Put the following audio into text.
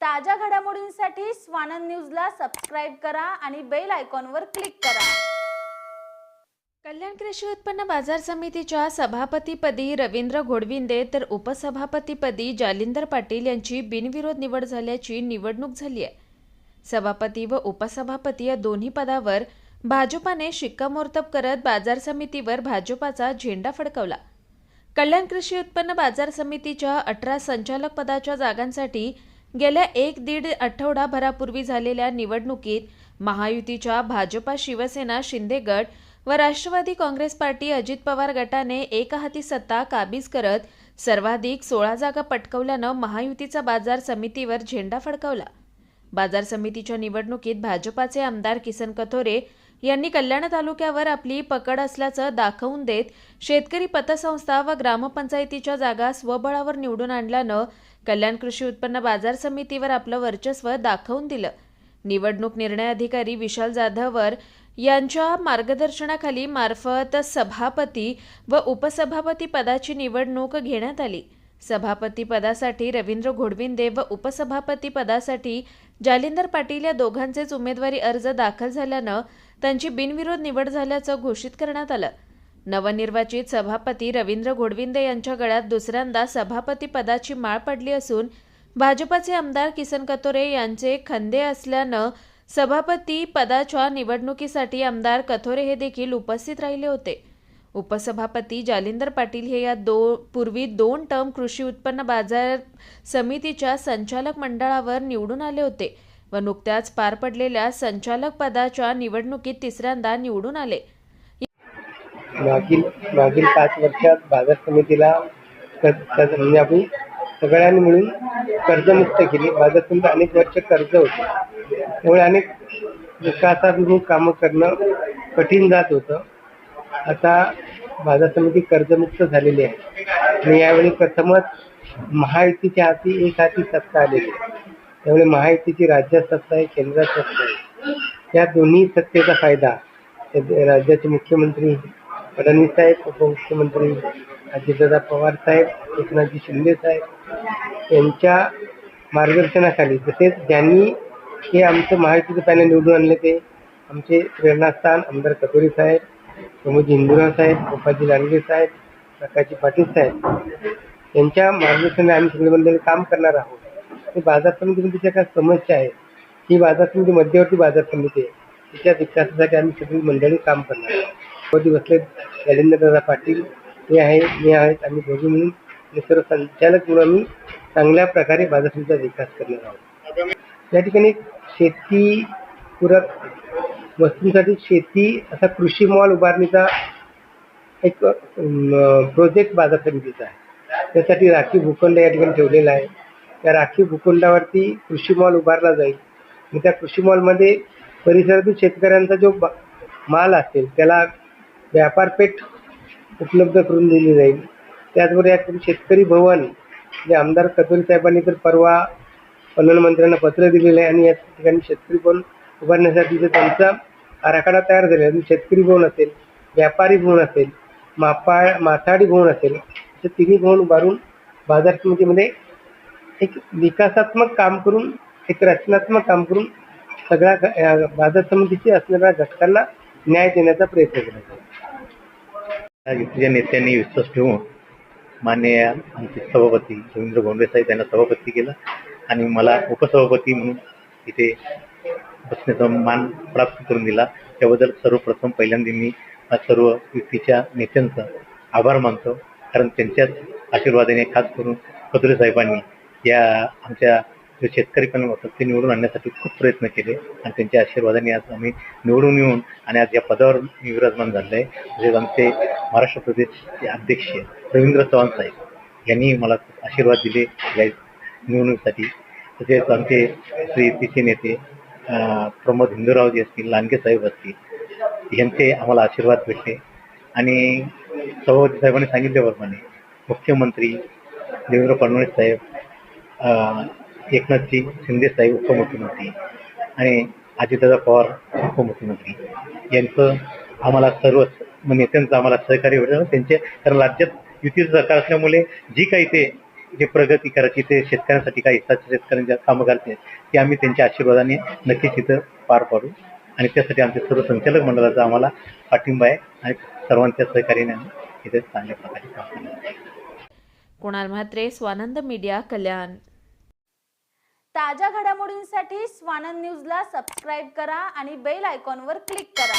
ताज्या घडामोडींसाठी स्वानंद न्यूजला सबस्क्राईब करा आणि बेल आयकॉनवर क्लिक करा. कल्याण कृषी उत्पन्न बाजार समितीच्या सभापतीपदी रवींद्र घोडविंदे तर उपसभापतीपदी जालिंदर पाटील यांची बिनविरोध निवड झाल्याची निवडणूक झाली आहे. सभापती व उपसभापती या दोन्ही पदावर भाजपाने शिक्कामोर्तब करत बाजार समितीवर भाजपाचा झेंडा फडकवला. कल्याण कृषी उत्पन्न बाजार समितीच्या अठरा संचालक पदाच्या जागांसाठी गेल्या एक दीड आठवडाभरापूर्वी झालेल्या निवडणुकीत महायुतीच्या भाजपा शिवसेना शिंदे गट व राष्ट्रवादी काँग्रेस पार्टी अजित पवार गटाने एकहाती सत्ता काबीज करत सर्वाधिक सोळा जागा पटकवल्यानं महायुतीचा बाजार समितीवर झेंडा फडकवला. बाजार समितीच्या निवडणुकीत भाजपाचे आमदार किसन कथोरे यांनी कल्याण तालुक्यावर आपली पकड असल्याचं दाखवून देत शेतकरी पतसंस्था व ग्रामपंचायतीच्या जागा स्वबळावर निवडून आणल्यानं कल्याण कृषी उत्पन्न बाजार समितीवर आपलं वर्चस्व दाखवून दिलं. निवडणूक निर्णय अधिकारी विशाल जाधवर यांच्या मार्गदर्शनाखाली मार्फत सभापती व उपसभापती पदाची निवडणूक घेण्यात आली. सभापतीपदासाठी रवींद्र घोडविंदे व उपसभापतीपदासाठी जालिंदर पाटील या दोघांचेच उमेदवारी अर्ज दाखल झाल्यानं त्यांची बिनविरोध निवड झाल्याचं घोषित करण्यात आलं. नवनिर्वाचित सभापती रवींद्र घोडविंदे यांच्या गळ्यात दुसऱ्यांदा सभापती पदाची माळ पडली असून भाजपाचे आमदार किसन कथोरे यांचे खंदे असल्यानं सभापती पदाच्या निवडणुकीसाठी आमदार कथोरे हे देखील उपस्थित राहिले होते. उपसभापती जालिंदर पाटील हे या दो पूर्वी दोन टर्म कृषी उत्पन्न बाजार समितीच्या संचालक मंडळावर निवडून आले होते व नुकत्याच पार पडलेल्या संचालक पदाच्या निवडणुकीत तिसऱ्यांदा निवडून आले. मागील मागील पाच वर्षात बाजार समितीला म्हणजे आपण सगळ्यांनी मिळून कर्जमुक्त केली. बाजार समिती अनेक वर्ष कर्ज होते. त्यामुळे अनेक विकासाभिमुख कामं करणं कठीण जात होतं. आता बाजार समिती कर्जमुक्त झालेली आहे. आणि यावेळी प्रथमच महायुतीच्या हाती एक हाती सत्ता आलेली आहे. त्यामुळे महायुतीची राज्यात सत्ता आहे केंद्रात सत्ता आहे. या दोन्ही सत्तेचा फायदा राज्याचे मुख्यमंत्री फडणवीस साहेब उपमुख्यमंत्री अजितदादा पवार साहेब एकनाथजी शिंदे साहेब यांच्या मार्गदर्शनाखाली तसेच ज्यांनी हे आमचं महायुतीचं पॅनल निवडून आणले ते आमचे प्रेरणास्थान आमदार कटोरी साहेब प्रमोद इंदुरा साहेब गोपाजी लांडगे साहेब प्रकाशजी पाटील साहेब यांच्या मार्गदर्शनाने आम्ही सगळे मंडळी काम करणार आहोत. ते बाजार समितीमध्ये ज्या काही समस्या आहेत ही बाजार समिती मध्यवर्ती बाजार समिती आहे. तिच्या विकासासाठी आम्ही सगळी मंडळी काम करणार आहोत. वरती बसले दादा पाटील हे आहे मी आहेत आम्ही दोघे मिळून हे सर्व संचालक म्हणून आम्ही चांगल्या प्रकारे बाजार समितीचा विकास करणार आहोत. या ठिकाणी शेती पूरक वस्तूंसाठी शेती असा कृषी मॉल उभारणीचा एक प्रोजेक्ट बाजार समितीचा आहे. त्यासाठी राखीव भूखंड या ठिकाणी ठेवलेला आहे. त्या राखीव भूखंडावरती कृषी मॉल उभारला जाईल. आणि त्या कृषी मॉलमध्ये परिसरातील शेतकऱ्यांचा जो बा- माल असेल त्याला व्यापारपेठ उपलब्ध करून दिली जाईल. त्याचबरोबर या ठिकाणी शेतकरी भवन जे आमदार कचोरी साहेबांनी तर परवा पणन मंत्र्यांना पत्र दिलेलं आहे आणि या ठिकाणी शेतकरी भवन उभारण्यासाठी त्यांचा आराखडा तयार झाला शेतकरी भवन असेल व्यापारी भवन असेल मापाळ माथाडी भवन असेल असे तिन्ही भवन उभारून बाजार समितीमध्ये एक विकासात्मक काम करून एक रचनात्मक काम करून सगळ्या बाजार समितीची असणाऱ्या घटकांना न्याय देण्याचा प्रयत्न केला जाईल. युतीच्या नेत्यांनी विश्वास ठेवून माननीय आमचे सभापती रवींद्र गोंडे साहेब यांना सभापती केलं. आणि मला उपसभापती म्हणून इथे बसण्याचा मान प्राप्त करून दिला. त्याबद्दल सर्वप्रथम पहिल्यांदा मी सर्व युतीच्या नेत्यांचा आभार मानतो. कारण त्यांच्याच आशीर्वादाने खास करून कदुरे साहेबांनी या आमच्या जो शेतकरी पण होतात ते निवडून आणण्यासाठी खूप प्रयत्न केले. आणि त्यांच्या आशीर्वादाने आज आम्ही निवडून येऊन आणि आज या पदावर मी विराजमान झाले आहे तसेच आमचे महाराष्ट्र प्रदेशचे अध्यक्ष रवींद्र चव्हाण साहेब यांनी मला आशीर्वाद दिले या निवडणुकीसाठी. तसेच आमचे श्री तिचे नेते प्रमोद हिंदूरावजी असतील लांडगे साहेब असतील यांचे आम्हाला आशीर्वाद भेटले. आणि सभापती साहेबांनी सांगितल्याप्रमाणे मुख्यमंत्री देवेंद्र फडणवीस साहेब एकनाथजी शिंदे साहेब उपमुख्यमंत्री आणि अजितदादा पवार उपमुख्यमंत्री यांचं आम्हाला सर्व नेत्यांचं म्हणजे आम्हाला सहकार्य भेटलं. त्यांचे कारण राज्यात युतीचं सरकार असल्यामुळे जी काही ते जे प्रगती करायची ते शेतकऱ्यांसाठी काही शेतकऱ्यांच्या कामं करते ते आम्ही त्यांच्या आशीर्वादाने नक्कीच इथं पार पाडू. आणि त्यासाठी आमच्या सर्व संचालक मंडळाचा आम्हाला पाठिंबा आहे आणि सर्वांच्या सहकार्याने आम्ही इथे चांगल्या प्रकारे काम करणार कुणाल म्हात्रे स्वानंद मीडिया कल्याण. ताज्या घडामोडींसाठी स्वानंद न्यूजला सबस्क्राईब करा आणि बेल आयकॉनवर क्लिक करा.